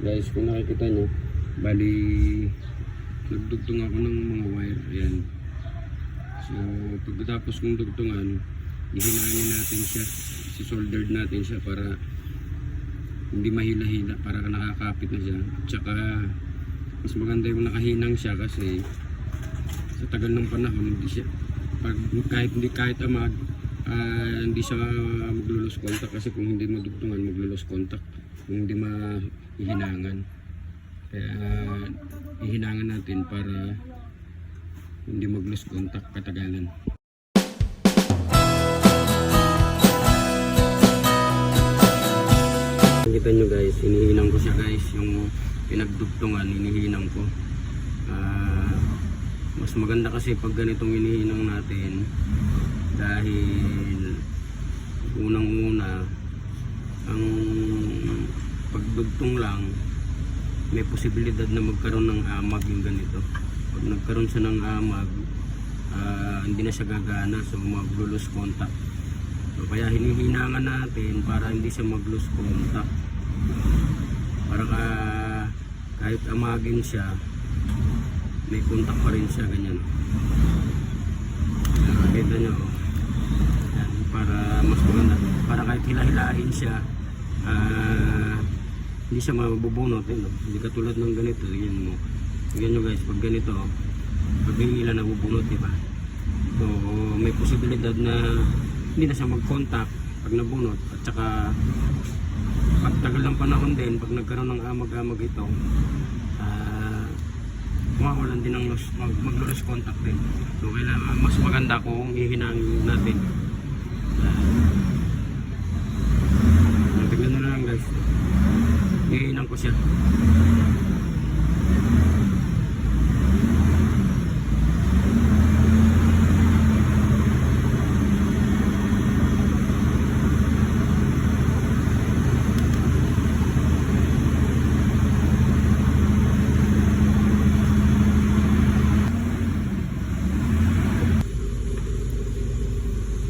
Guys, kung nakikita nyo, bali, nagdugtong ako ng mga wire. Ayan. So, pagkatapos kong dugtungan, ihinahin natin siya. Si-soldered natin siya para hindi mahila-hila para nakakapit na siya. Tsaka, mas maganda yung nakahinang siya kasi sa tagal ng panahon, hindi siya, pag, kahit hindi kahit amag, ah, hindi siya maglulos contact kasi kung hindi madugtungan, maglulos contact kung hindi mahihinangan. Kaya, ihinangan natin para hindi mag-lose contact katagalan. Kita nyo guys, inihinang ko siya guys, yung pinagdugtungan, inihinang ko. Ah, mas maganda kasi pag ganitong inihinang natin dahil unang-una ang pagdugtong lang may posibilidad na magkaroon ng amag yung ganito. Pag nagkaroon siya ng amag, ah, hindi na siya gagana so mag-lose contact. So, kaya hinihinangan natin para hindi siya mag-lose contact. Para ka, kahit amagin siya, may contact pa rin siya ganyan. Uh, kita nyo. Yan, para mas maganda. Para kahit hilahilahin siya, ah, hindi siya mabubunot. Hindi katulad ng ganito. Yan mo. Tingnan nyo guys, pag ganito, pag yung ilan nabubunot, di ba? So, may posibilidad na hindi na siya mag-contact pag nabunot. At saka, pag tagal ng panahon din, pag nagkaroon ng amag-amag ito, ah, mawawalan din ng loss, mag, mag-lose contact din. So, kailangan, mas maganda kung hihinangin natin. Uh, tignan na lang guys. Hihinang ko siya.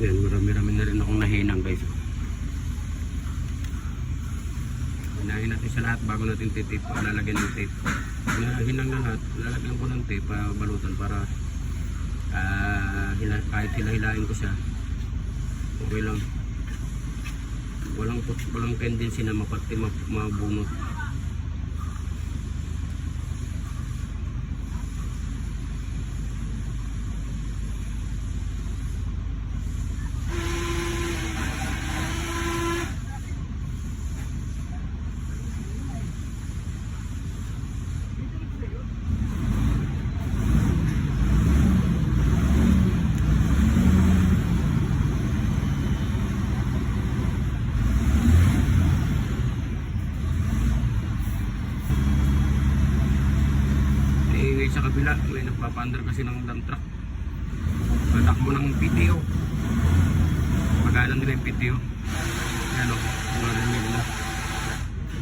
Yan, marami-rami na rin akong nahinang guys. Hinahin natin sa lahat bago natin titip, lalagyan ng tape. Hinahinang na lahat, lalagyan ko ng tape, uh, balutan para ah, hila, kahit hila-hilain ko siya. Okay lang. Walang, walang tendency na mapati map- mabunot. Eh, sa kabila, nagpapandar kasi ng dump truck. Patakbo ng PTO. Pagalan nila yung PTO. Ano, marinig na.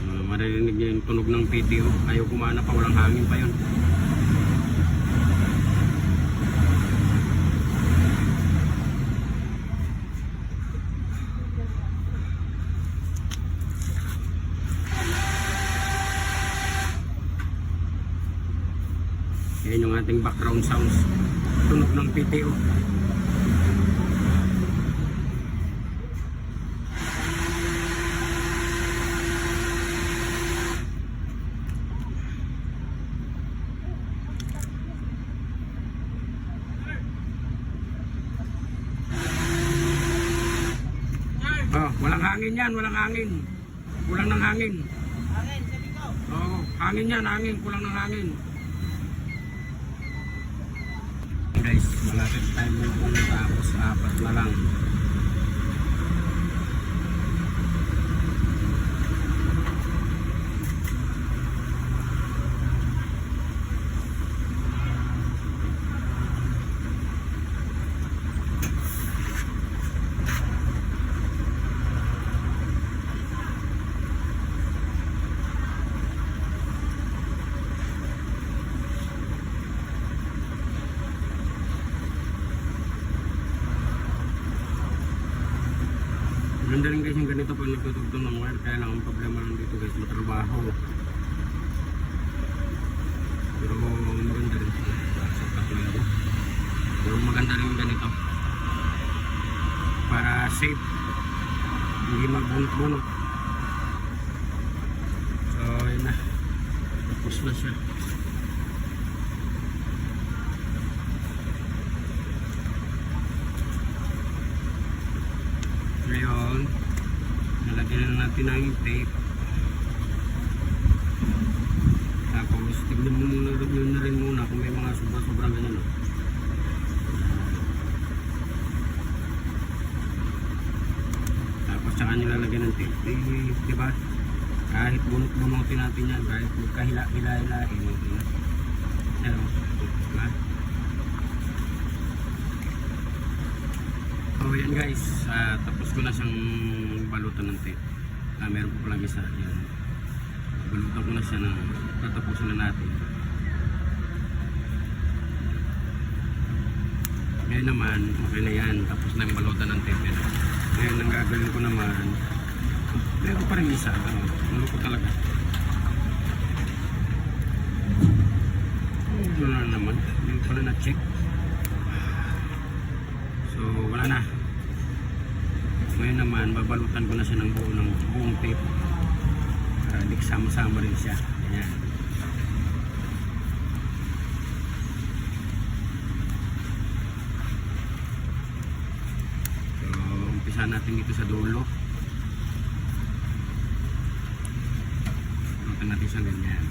Uh, maririnig niya yung tunog ng PTO. Ayaw kumana pa, walang hangin pa yun. Yan yung ating background sounds. Tunog ng PTO. Oh, walang hangin yan, walang hangin. Kulang ng hangin. Oo, hangin yan, hangin, kulang ng hangin. Guys, malapit tayo mo kung tapos apat na lang. Maganda rin guys yung ganito pag nagtutugtong ng wire kaya lang ang problema lang dito guys matrabaho. Pero maganda rin siya. Pero maganda rin ganito. Para safe. Hindi magbunot-bunot. So yun na. Tapos na siya. Tape. Tapos, tignan mo na, nyo na rin muna kung may mga sobra-sobrang ganyan. No? Tapos, saka nyo lalagyan ng tape. Eh, di ba? Kahit bunot-bunutin natin yan, kahit magkahila-hila-hilahin. Na. Pero, diba? So yan guys, ah, tapos ko na siyang balutan ng tape. Ah, meron po palang isa. Yan. Balutan ko na siya ng tatapusin na natin. Ngayon naman, okay na yan. Tapos na yung balutan ng. Yan. Ngayon, ang gagawin ko naman, meron pa rin isa. Ano, ano ko talaga. Ano na naman, hindi pala na-check. So, wala na. Ngayon naman, babalutan ko na siya ng buo ng tape. Para di sama-sama rin siya. Ayan. So, umpisa natin dito sa dulo. Balutan natin siya ganyan.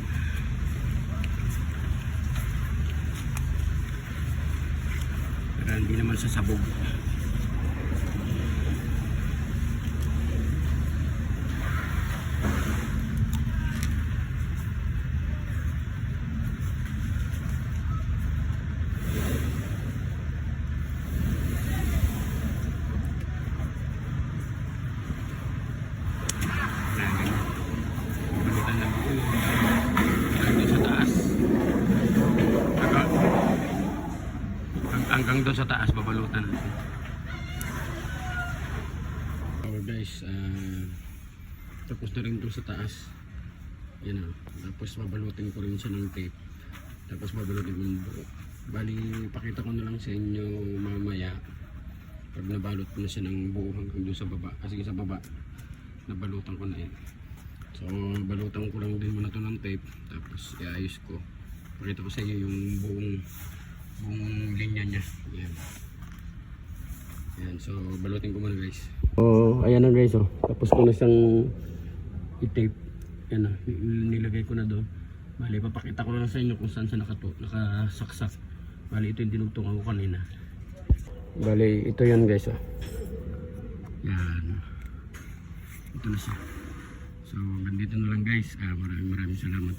Para hindi naman siya sabog. Balutan ng buo. Hanggang sa taas. Hanggang, hang- hanggang doon sa taas, babalutan natin. Oh guys, ah, tapos na rin doon sa taas. Yan na. Tapos babalutin ko rin siya ng tape. Tapos babalutin ko. Bali, pakita ko na lang sa inyo mamaya pag nabalot ko na siya ng buo hanggang doon sa baba. Kasi sa baba, nabalutan ko na yan. So, balutan ko lang din muna to ng tape. Tapos, iayos ko. Pakita ko sa inyo yung buong buong linya niya. Yan. Yan. So, balutin ko muna guys. Oh, ayan na guys. Oh. Tapos ko na siyang i-tape. Yan na. Nilagay ko na doon. Bali, papakita ko na sa inyo kung saan siya nakato, nakasaksak. Bali, ito yung dinugtungan ko kanina. Bali, ito yan guys. Oh. Yan. Ito na siya. So, ganito na lang guys. Ah, maraming maraming salamat.